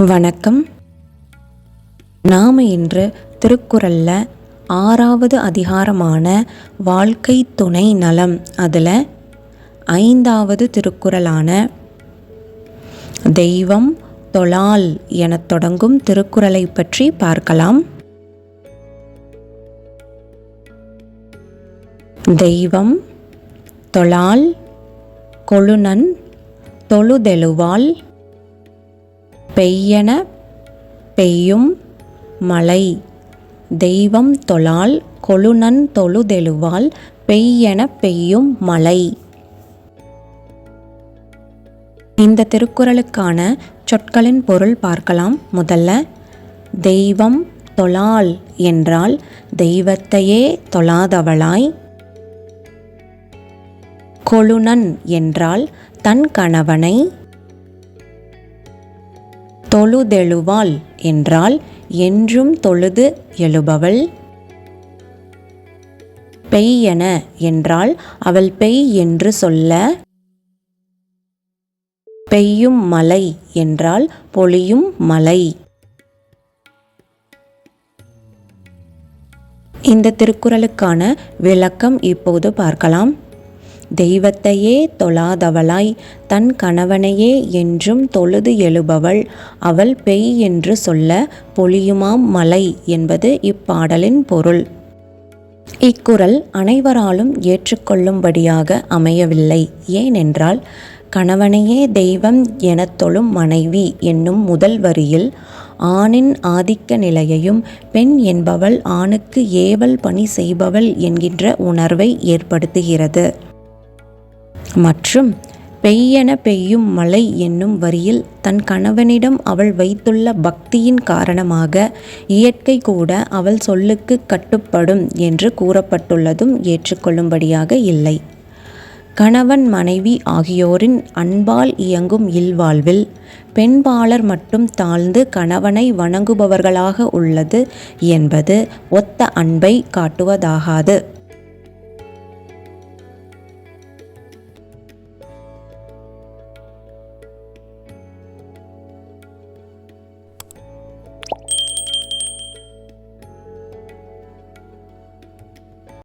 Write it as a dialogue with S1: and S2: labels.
S1: வணக்கம். நாம் இன்று திருக்குறளில் ஆறாவது அதிகாரமான வாழ்க்கை துணை நலம் அதில் ஐந்தாவது திருக்குறளான தெய்வம் தொழால் எனத் தொடங்கும் திருக்குறளை பற்றி பார்க்கலாம். தெய்வம் தொழால் கொழுநன் தொழுதெழுவால் பெய்யன பெய்யும் மழை. தெய்வம் தொழால் கொழுநன் தொழுதெழுவால் பெய்யன பெய்யும் மழை. இந்த திருக்குறளுக்கான சொற்களின் பொருள் பார்க்கலாம். முதல்ல தெய்வம் தொழால் என்றால் தெய்வத்தையே தொழாதவளாய். கொழுநன் என்றால் தன் கணவனை தொழுதெழுவாள் என்றால் என்றும் தொழுது எழுபவள். பெய்யென என்றால் அவள் பெய் என்று சொல்ல. பெய்யும் மலை என்றால் பொழியும் மலை. இந்த திருக்குறளுக்கான விளக்கம் இப்போது பார்க்கலாம். தெய்வத்தையே தொழாதவளாய் தன் கணவனையே என்றும் தொழுது எழுபவள். அவள் பெய் என்று சொல்ல பொழியுமாம் மலை என்பது இப்பாடலின் பொருள். இக்குறள் அனைவராலும் ஏற்றுக்கொள்ளும்படியாக அமையவில்லை. ஏனென்றால் கணவனையே தெய்வம் எனத் தொழும் மனைவி என்னும் முதல் வரியில் ஆணின் ஆதிக்க நிலையையும் பெண் என்பவள் ஆணுக்கு ஏவல் பணி செய்பவள் என்கின்ற உணர்வை ஏற்படுத்துகிறது. மற்றும் பெய்யென பெய்யும் மழை என்னும் வரியில் தன் கணவனிடம் அவள் வைத்துள்ள பக்தியின் காரணமாக இயற்கை கூட அவள் சொல்லுக்கு கட்டுப்படும் என்று கூறப்பட்டுள்ளதும் ஏற்றுக்கொள்ளும்படியாக இல்லை. கணவன் மனைவி ஆகியோரின் அன்பால் இயங்கும் இல்வாழ்வில் பெண்பாளர் மட்டும் தாழ்ந்து கணவனை வணங்குபவர்களாக உள்ளது என்பது ஒத்த அன்பை காட்டுவதாகாது.